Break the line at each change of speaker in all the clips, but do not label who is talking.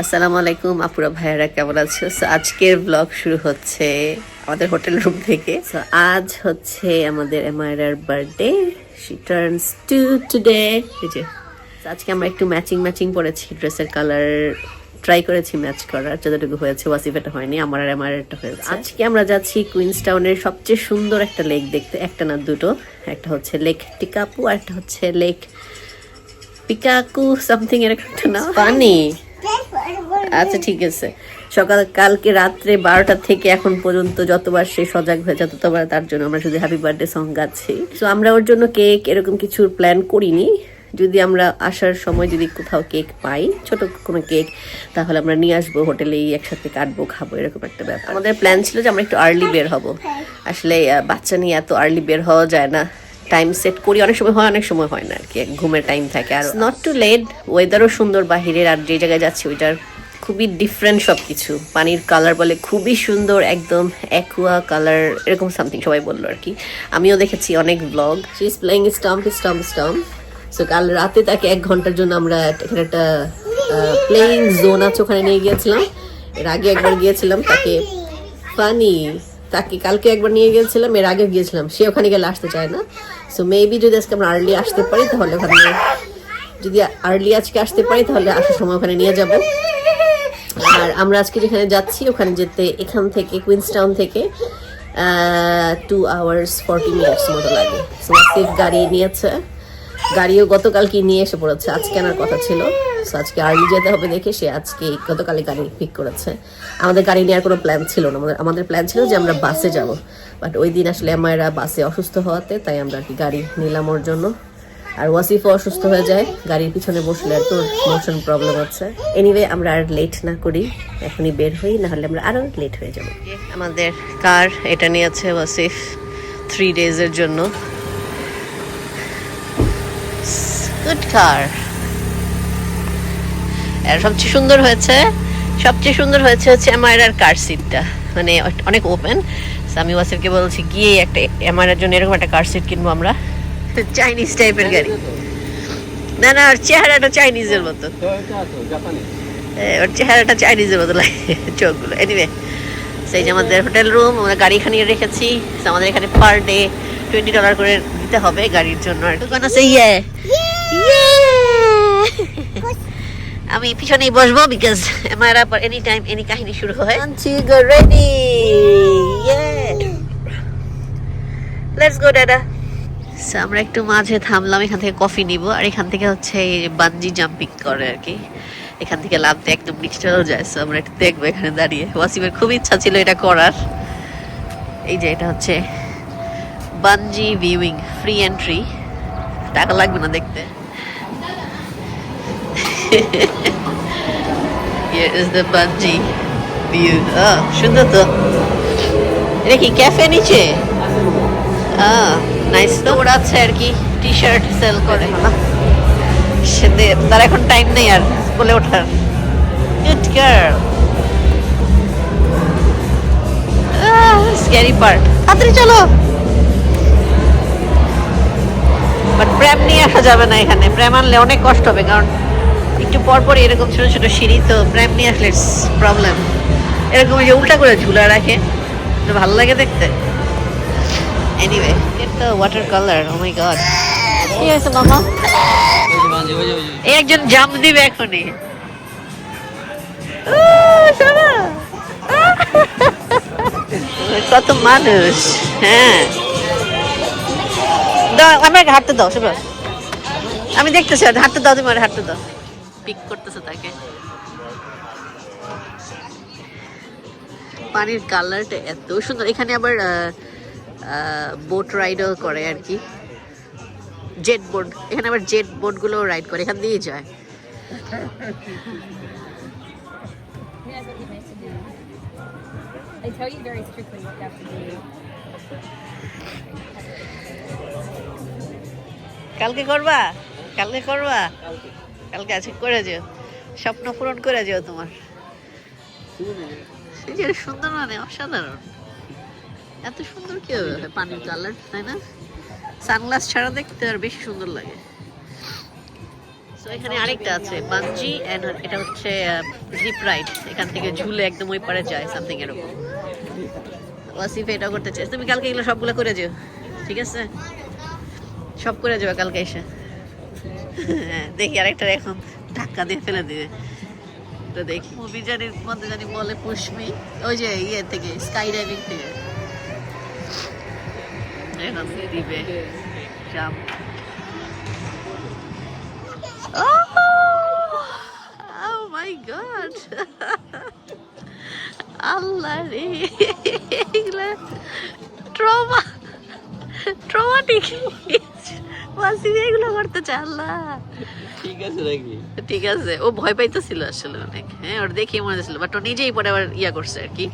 আসসালামু আলাইকুম আপুরা ভাইয়ারা কেমন আছো? So, আজকের ব্লগ শুরু হচ্ছে আমাদের হোটেল রুম থেকে। So, আজ হচ্ছে আমাদের এমআইরার birthday she turns two today আজকে আমরা একটু ম্যাচিং ম্যাচিং পরেছি ড্রেসের কালার ট্রাই করেছি ম্যাচ করার যতটুকু হয়েছে ওয়াসিফ এটা হয়নি আমার আর আমার একটা হয়েছে আজকে আমরা যাচ্ছি কুইন্স টাউনের সবচেয়ে সুন্দর একটা লেক দেখতে একটা না দুটো একটা হচ্ছে লেক টিকাপু আর একটা হচ্ছে লেক পিকাকু সামথিং এরকম একটা না পানি আচ্ছা ঠিক আছে। সকাল, কালকে রাত্রে বারোটা থেকে এখন পর্যন্ত যতবার সে সজাগ হয়েছে, ততবার তার জন্য আমরা শুধু হ্যাপি বার্থডে সং গাচ্ছি। তো আমরা ওর জন্য কেক এরকম কিছুর প্ল্যান করিনি। যদি আমরা আসার সময় যদি কোথাও কেক পাই, ছোট কোনো কেক তাহলে আমরা নিয়ে আসব হোটেলেই একসাথে কাটবো, খাব, এরকম একটা ব্যাপার। আমাদের প্ল্যান ছিল যে আমরা একটু আর্লি বের হব। আসলে বাচ্চা নিয়ে এত আর্লি বের হওয়া যায় না। টাইম সেট করি অনেক সময় হয় অনেক সময় হয় না আর কি। ঘুমের টাইম থাকে। আর নট টু লেট ওয়েদারও সুন্দর বাহিরের আর যে জায়গায় যাচ্ছি ওইটার খুবই ডিফারেন্ট সব কিছু পানির কালার বলে খুবই সুন্দর একদম অ্যাকুয়া কালার এরকম সামথিং সবাই বলল আর কি। আমিও দেখেছি অনেক blog she is playing stamp stamp stamp so কাল রাতে তাকে এক ঘণ্টার জন্য আমরা এখানে একটা প্লেইং জোন আছে ওখানে নিয়ে গিয়েছিলাম। এর আগে একবার গিয়েছিলাম তাকে ফানি তাকে কালকে একবার নিয়ে গিয়েছিলাম, এর আগে গিয়েছিলাম, সে ওখানে গেলে আসতে চায় না। সো মেবি যদি আজকে আমরা আর্লি আসতে পারি, তাহলে ওখানে যদি আর্লি আজকে আসতে পারি, তাহলে আসার সময় ওখানে নিয়ে যাব। আর আমরা আজকে যেখানে যাচ্ছি, ওখানে যেতে এখান থেকে কুইন্সটাউন থেকে টু আওয়ার্স ফর্টি মিনিটস মতো লাগে। সেফ গাড়ি নিয়েছে। গাড়িও গতকালকে নিয়ে এসে পড়েছে। আজকে আনার কথা ছিল। আজকে আর্লি যেতে হবে দেখে সে আজকে গতকালে গাড়ি পিক করেছে। আমাদের গাড়ি নেওয়ার কোনো প্ল্যান ছিল না। আমাদের আমাদের প্ল্যান ছিল যে আমরা বাসে যাব। বাট ওই দিন আসলে আমায়রা বাসে অসুস্থ হওয়াতে তাই আমরা আর কি গাড়ি নিলাম ওর জন্য। আর ওয়াসিফও অসুস্থ হয়ে যায়। গাড়ির পিছনে বসলে একটু মোশন প্রবলেম আছে। এনিওয়ে আমরা আর লেট না করি। এখনই বের হই না হলে আমরা আরও লেট হয়ে যাব। আমাদের কার এটা নিয়েছে ওয়াসিফ থ্রি ডেজের জন্য। গুড কার আর সবচেয়ে সুন্দর হয়েছে সবচেয়ে সুন্দর হয়েছে হচ্ছে এমআইআর কার সিটটা মানে অনেক ওপেন আমি ওয়াসিফকে বলছি গিয়ে একটা এমআইআর জন্য এরকম একটা কার সিট কিনবো আমরা। চাইনিজ টাইপের গাড়ি। না না ওর চেহারাটা চাইনিজের মতো। ওর চেহারাটা চাইনিজের মতো লাগে চোখগুলো। এনিওয়ে সেই যে আমাদের হোটেল রুম আমরা গাড়ি এখানে রেখেছি। আমাদের এখানে পার ডে টোয়েন্টি ডলার করে দিতে হবে গাড়ির জন্য। আর দোকান আছে ইয়ে আমি পিছনেই বসবো বিকজ আমার আবার এনি টাইম এনি কাহিনী শুরু হয়। রেডি লেটস গো দাদা আমরা একটু মাঝে থামলাম এখান থেকে কফি নিব। আর এখান থেকে হচ্ছে বানজি জাম্পিং করে আর কি। এখান থেকে লাভতে একদম নিচে চলে যায়। So, আমরা একটু দেখব এখানে দাঁড়িয়ে। ওয়াসিমের খুব ইচ্ছা ছিল এটা করার। এই যে এটা হচ্ছে বানজি ভিউইং ফ্রি এন্ট্রি টাকা লাগবে না দেখতে। Here is the bungee view. Oh, সুন্দর তো। এটা কি ক্যাফে নিচে? নাইস তো। ওড়াচ্ছে আর কি টি শার্ট সেল করে। সে তার এখন টাইম নেই আর বলে ওঠার। গুড গার্ল স্ক্যারি পার্ট তাড়াতাড়ি চলো। বাট প্রেম নিয়ে আসা যাবে না এখানে। প্রেম আনলে অনেক কষ্ট হবে কারণ একটু পর পর এরকম ছোটো ছোটো সিঁড়ি, তো প্রেম নিয়ে আসলে প্রবলেম এরকম যে উল্টা করে ঝুলা রাখে। ভালো লাগে দেখতে। Anyway get water colour oh my god কি হয়েছে, মামা? এই একজন জাম দিবে এখনই। কত মানুষ হ্যাঁ। দাও, আমাকে হাঁটতে দাও শুভ আমি দেখতেছি হাঁটতে দাও, তুমি হাঁটতে দাও। পিক করতেছে তাকে পানির কালারটা এত সুন্দর এখানে আবার বোট রাইডও করে আর কি জেট বোট এখানে আবার জেট বোটগুলো রাইড করে এখান দিয়েই যায়
Yeah, that's what you meant to do. They tell you very strictly what you have to do.
কালকে করবা কালকে করবা কালকে আছে করে যেও। স্বপ্ন পূরণ করে যেও তোমার। সুন্দর মানে অসাধারণ। এত সুন্দর কি হবে? পানির কালার তাই না? সানগ্লাস ছাড়া দেখতে আর বেশি সুন্দর লাগে। So, এখানে আরেকটা আছে বাঞ্জি এন্ড এটা হচ্ছে জিপ রাইড। এখান থেকে ঝুলে একদম ওই পারে যায় সামথিং এরকম। ওয়াসিফ এটা করতে চাই তুমি কালকে এগুলো সবগুলো করে যেও ঠিক আছে? সব করে যাবে কালকে এসে। দেখি আরেকটা এখন ধাক্কা দিয়ে ফেলে দিবে। তো দেখি। মুভি জানি মধ্যে জানি বলে পুষ্মি ওই যে ইয়ে থেকে স্কাই ডাইভিং থেকে। এখন দিবে। Jump Oh, oh my god. আল্লাহ রে! এগুলা ট্রমা ট্রমাটিক ওয়াসিম এগুলো করতে চায় আল্লাহ
ঠিক আছে নাকি
ঠিক আছে ও ভয় পাইতেছিল আসলে অনেক। হ্যাঁ ওর দেখে মনে হচ্ছিল বাট ও নিজেই পরে আবার ইয়া করছে আর কি?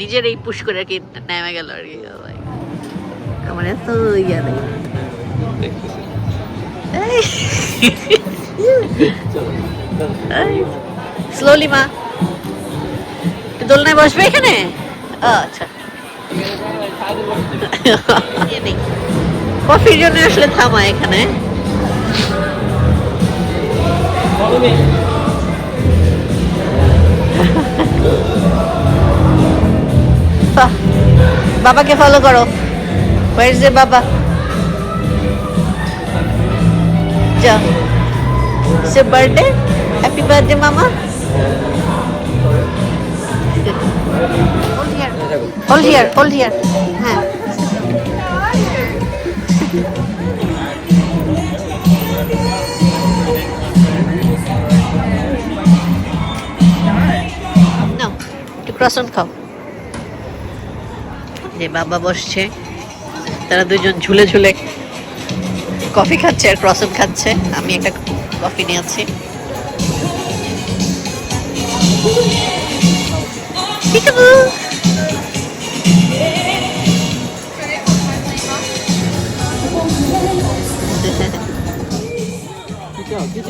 নিজের এই পুশ করে আর কি নেমে গেল আর কি আমার এত ইয়া নেই। স্লোলি মা। দোলনায় বসবে এখানে? আচ্ছা। কফির জন্য আসলে থামা এখানে। বাবাকে ফলো করো। ওয়ার ইজ বাবা? যাও। সে বার্থডে হ্যাপি বার্থডে মামা। হোল্ড হিয়ার হোল্ড হিয়ার একটু খাও। যে বাবা বসছে, তারা দুজন ঝুলে ঝুলে কফি খাচ্ছে আর ক্রসন খাচ্ছে। আমি একটা কফি নিয়েছি Peekaboo!
কি চাও কি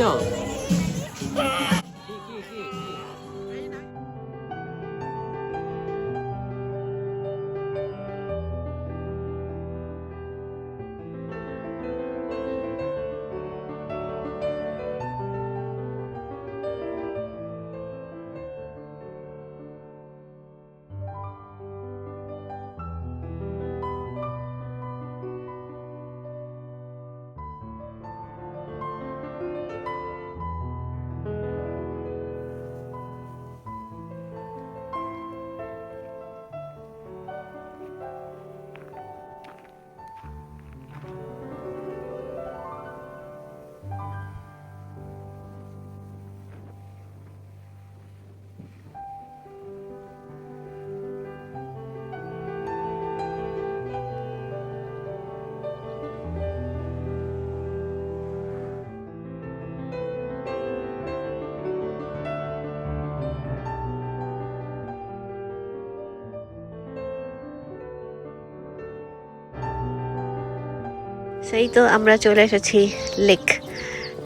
সেই তো আমরা চলে এসেছি লেক।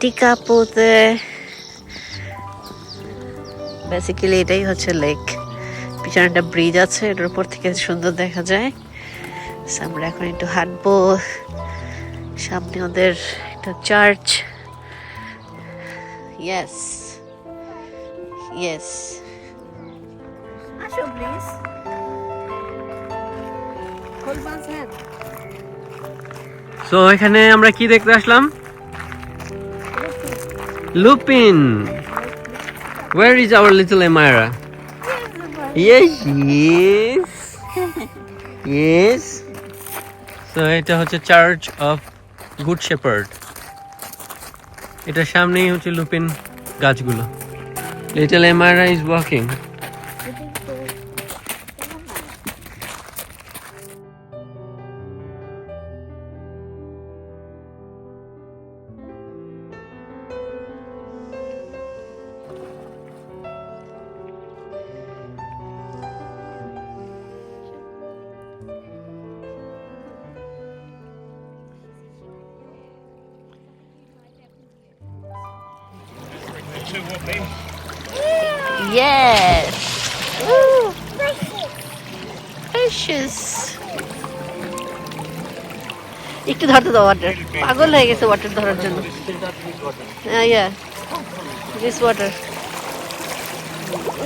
টিকাপুতে বেসিক্যালি এটাই হচ্ছে লেক। পিছনে একটা ব্রিজ আছে, এটার উপর থেকে সুন্দর দেখা যায়। আমরা এখন একটু হাঁটবো। সামনে ওদের একটা চার্চ ইয়েস ইয়েস আসো প্লিজ কলবাস হ্যাঁ
সো এখানে আমরা কি দেখতে আসলাম? Lupin where is our little Amyra yes yes yes so এটা হচ্ছে চার্চ অফ গুড শেপার্ড এটার সামনেই হচ্ছে লুপিন গাছগুলো। Little Amyra is walking
Yes. Woo. Precious. একটু ধরতে দাও ওয়াটার পাগল হয়ে গেছে ওয়াটার ধরার জন্য। Yeah this water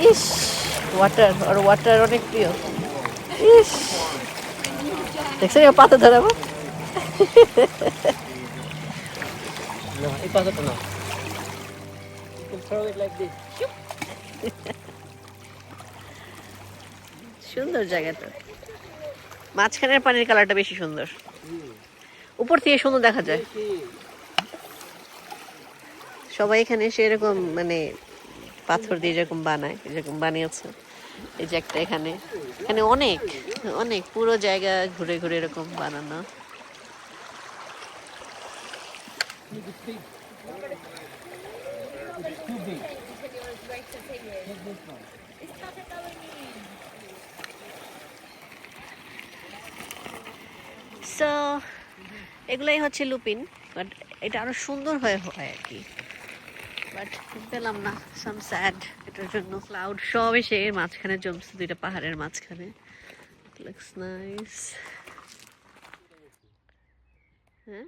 is water R water অনেক প্রিয়। ইস। দেখছেন এবার পাতা ধরাবো?
No, এই পাতাটা না You can throw it like this.
সুন্দর জায়গাটা মাঝখানের পানির কালারটা বেশি সুন্দর। উপর থেকে সুন্দর দেখা যায়। সবাই এখানে এসে এরকম মানে পাথর দিয়ে যেরকম বানায় এরকম বানিয়েছে। এই যে একটা এখানে। এখানে অনেক অনেক পুরো জায়গা ঘুরে ঘুরে এরকম বানানো। সো এগুলাই হচ্ছে লুপিন বাট এটা আরও সুন্দর হয়ে হয় আর কি। বাট পেলাম না সাম স্যাড এটার জন্য ক্লাউড সব এসে মাঝখানে জমছে, দুইটা পাহাড়ের মাঝখানে। লুকস নাইস হ্যাঁ?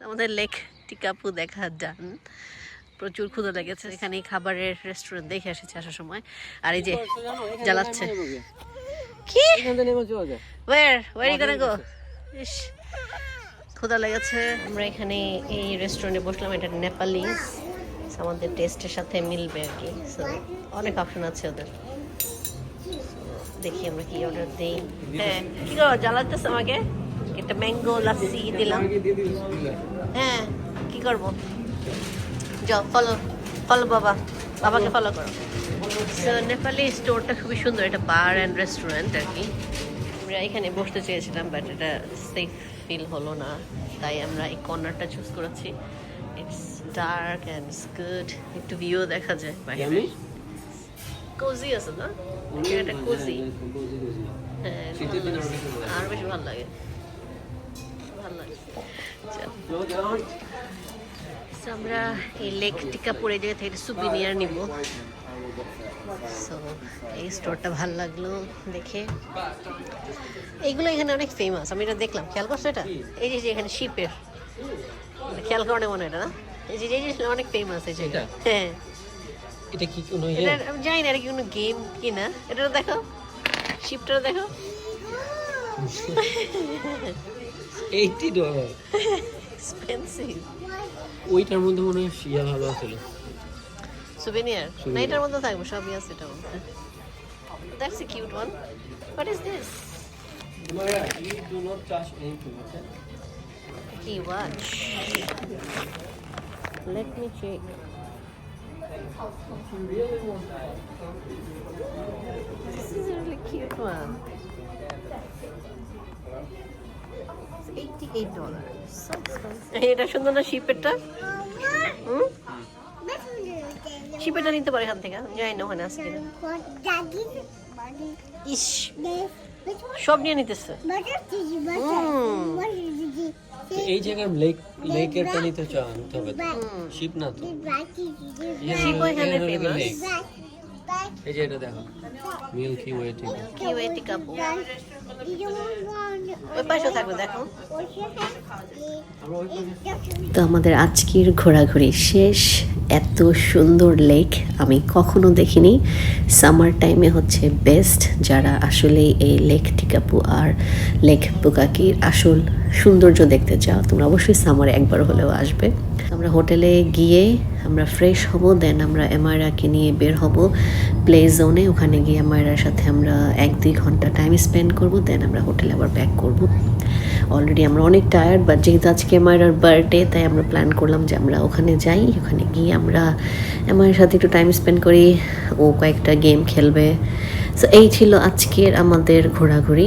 আমাদের লেক টিকাপু দেখা যান। প্রচুর ক্ষুধা লেগেছে। এখানে খাবারের রেস্টুরেন্ট দেখে এসেছি আসার সময়। আর এই যে জ্বালাচ্ছে। কি? Where where you gonna go ইস ক্ষুধা লেগেছে। আমরা এখানে এই রেস্টুরেন্টে বসলাম। এটা নেপালি আমাদের টেস্টের সাথে মিলবে আর কি। So, অনেক অপশন আছে ওদের। দেখি আমরা কি অর্ডার দিই। হ্যাঁ কি করো জ্বালাতেছে আমাকে? একটা ম্যাঙ্গো লাসি দিলাম। হ্যাঁ কি করব? যাও ফলো ফলো বাবা বাবাকে ফলো করো। নেপালি স্টোরটা খুবই সুন্দর এটা বার অ্যান্ড রেস্টুরেন্ট আর কি। আমরা এখানে বসতে চেয়েছিলাম বাট এটা সেফ ফিল হলো না। তাই আমরা এই কর্নারটা চুজ করেছি। ইটস ডার্ক অ্যান্ড গুড একটু ভিউ দেখা যায় বাইরে? কোজি আছে না? এটা কোজি হ্যাঁ
দিনে বেশি ভালো লাগে।
আমরা এই লেক টিকাপুর জায়গা থেকে সুবিনিয়ার নিব। সো এই স্টোরটা ভালো লাগল দেখে। এইগুলো এখানে অনেক ফেমাস আমি এটা দেখলাম। খেয়াল করছ এটা? এই যে যে এখানে শিপের। খেয়াল করে মনে এটা না? এই যে এই যে অনেক ফেমাস এই জায়গা হ্যাঁ।
এটা কি কোনো ইয়ে?
আমি জানি না এটা কি কোনো গেম কি না এটা দেখো শিপটা দেখো
এইটি ডলার
এক্সপেন্সিভ
ওইটার মধ্যে মনে হয় ইয়া ভালো আছিল
সুভেনিয়ার না এটার মধ্যে থাকবে সবই আছে এটার মধ্যে। That's a cute one what is this
you do not touch anything okay?
Let me check This is a really cute one. এটা সুন্দর না শিপেরটা? হুম? শিপেরটা নিতে পারে এখান থেকে। জানি না ওখানে আছে ইস সব নিয়ে নিতেছে।
এই জায়গার লেক লেকেরটা নিতে চাও নিতে হবে। শিপ না তো।
শিপ ওইখানে famous.
এই যে এটা দেখো। মিল্কি ওয়ে ঠিক
কি ওয়েটি কাপু ওই পাশেও থাকবে দেখো। তো আমাদের আজকের ঘোরাঘুরি শেষ। এত সুন্দর লেক আমি কখনো দেখিনি। সামার টাইমে হচ্ছে বেস্ট যারা আসলে এই লেক টিকাপু আর লেক পুকাকির আসল সৌন্দর্য দেখতে চাও তোমরা অবশ্যই সামারে একবার হলেও আসবে। আমরা হোটেলে গিয়ে আমরা ফ্রেশ হব দেন আমরা এমআইরাকে নিয়ে বের হব। প্লে জোনে ওখানে গিয়ে এমআইরার সাথে আমরা এক দুই ঘণ্টা টাইম স্পেন্ড করব দেন আমরা হোটেলে আবার ব্যাক করব। অলরেডি আমরা অনেক টায়ার্ড বাট যেহেতু আজকে এমআইরার বার্থডে তাই আমরা প্ল্যান করলাম যে আমরা ওখানে যাই, ওখানে গিয়ে আমরা এমআইয়ের সাথে একটু টাইম স্পেন্ড করি, ও কয়েকটা গেম খেলবে। সো এই ছিল আজকের আমাদের ঘোরাঘুরি।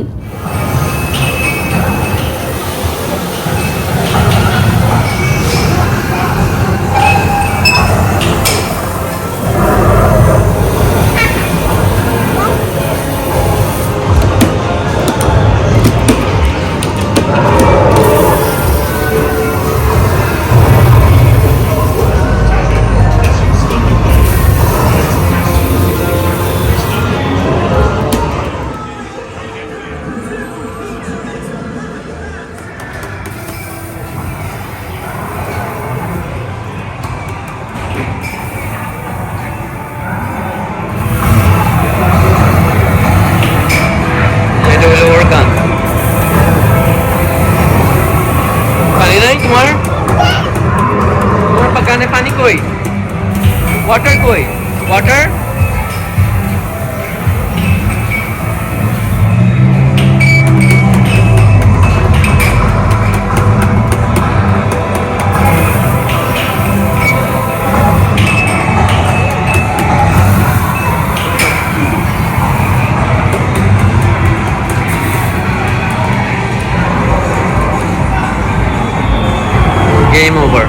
Happy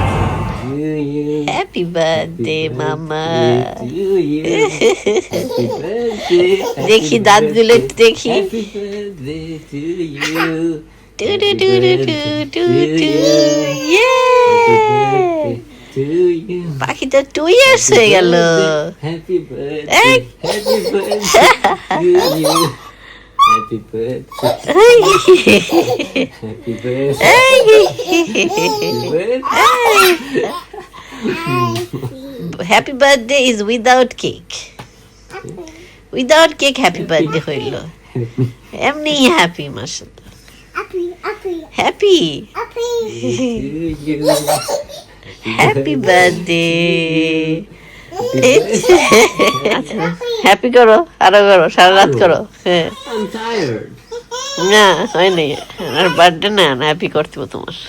To you. Happy birthday.
mama.
দেখি
দাঁতগুলো একটু দেখি
Happy birthday to you.
To to to to to to to ইয়ে
To
তো টু ইয়ার্স হয়ে গেল
Happy birthday.
এই।
Happy birthday to you. Happy birthday. Happy birthday. Happy birthday.
Happy birthday is without cake without cake happy birthday হইল এমনি happy মাসাল্লাহ happy
To you.
Happy birthday Happy করো আরও করো সারা রাত করো হ্যাঁ। না হয়নি আর বার্থডে না হ্যাপি করতে তোমার।